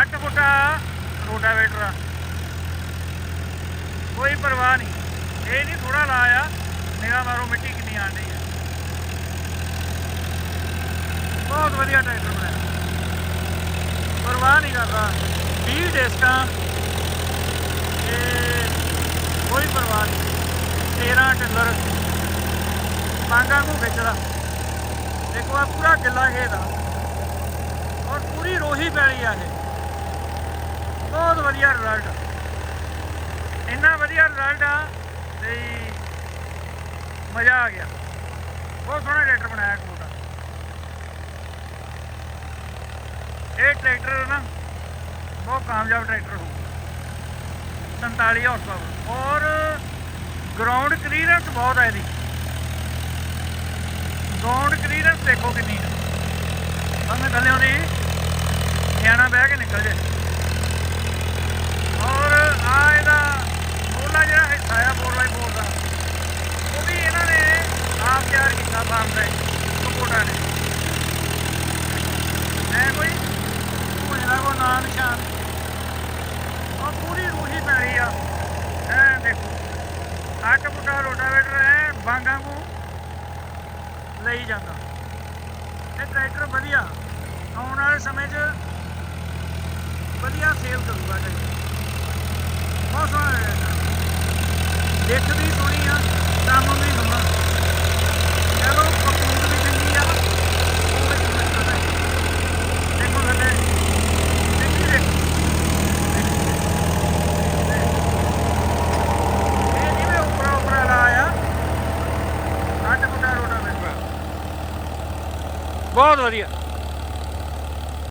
ਅੱਟ ਫੁੱਟਾ rotavator ਵੇਟਰਾ ਕੋਈ ਪਰਵਾਹ ਨਹੀਂ। ਇਹ ਨਹੀਂ ਥੋੜਾ ਲਾਇਆ ਨਿਗਾ ਮਾਰੋ, ਮਿੱਟੀ ਕਿੰਨੀ ਆਣ ਰਹੀ ਹੈ ਬਹੁਤ ਵਧੀਆ ਟਰੈਕਟਰ ਬਣਾਇਆ ਪਰਵਾਹ ਨਹੀਂ ਕਰਦਾ। 20 ਡਿਸਕਾਂ। ਇਹ ਕੋਈ ਪਰਵਾਹ ਨਹੀਂ। 13 ਟਿੱਲਰ। ਪਾਂਗਾ ਨੂੰ ਖਿੱਚਦਾ। ਦੇਖੋ ਆ ਪੂਰਾ ਗਿੱਲਾ ਖੇਤ ਆ। ਔਰ ਪੂਰੀ ਰੋਹੀ ਪੈਲੀ ਆ ਇਹ। ਵਧੀਆ ਰਿਜ਼ਲਟ ਇੰਨਾ ਵਧੀਆ ਰਿਜ਼ਲਟ ਆ ਤੇ ਮਜ਼ਾ ਆ ਗਿਆ। ਬਹੁਤ ਸੋਹਣਾ ਟਰੈਕਟਰ ਬਣਾਇਆ ਕੋਟਾ ਇਹ ਟਰੈਕਟਰ ਨਾ ਬਹੁਤ ਕਾਮਯਾਬ ਟਰੈਕਟਰ ਹੋ 47 ਹਾਰਸ ਪਾਵਰ ਔਰ ਗਰਾਊਂਡ ਕਲੀਅਰੈਂਸ ਬਹੁਤ ਹੈ ਇਹਦੀ। ਗਰਾਊਂਡ ਕਲੀਅਰੈਂਸ ਦੇਖੋ ਕਿੰਨੀ ਹੈ ਭਾਵੇਂ ਥੱਲੇ ਉਹਦੀ ਨਿਆਣਾ ਬਹਿ ਕੇ ਨਿਕਲ ਜਾਏ ਔਰ ਆ ਇਹਦਾ ਮੋਲਾ ਜਿਹੜਾ ਹਿੱਸਾ ਆ 4x4 ਦਾ ਉਹ ਵੀ ਇਹਨਾਂ ਨੇ ਆਪ ਤਿਆਰ ਕੀਤਾ ਫਾਰਮ ਦਾ ਕੋਟਾ ਨੇ ਐ ਕੋਈ ਕੋਈ ਨਿਸ਼ਾਨ। ਉਹ ਪੂਰੀ ਰੂਹੀ ਪੈ ਰਹੀ ਆ। ਐ ਦੇਖੋ। ਅੱਠ ਫੁੱਟਾ ਰੋਟਾਵੇਟਰ ਐ, ਬਾਂਗਾਂ ਨੂੰ ਲਈ ਜਾਂਦਾ। ਇਹ ਟਰੈਕਟਰ ਵਧੀਆ। ਆਉਣ ਵਾਲੇ ਸਮੇਂ 'ਚ ਵਧੀਆ ਸੇਲ ਕਰੂਗਾ ਟਰੈਕਟਰ ਬਹੁਤ ਸੋਹਣਾ ਟਰੈਕਟਰ ਦਿੱਖ ਵੀ ਸੋਹਣੀ ਆ, ਕੰਮ ਵੀ ਬਹੁਤ ਵਧੀਆ।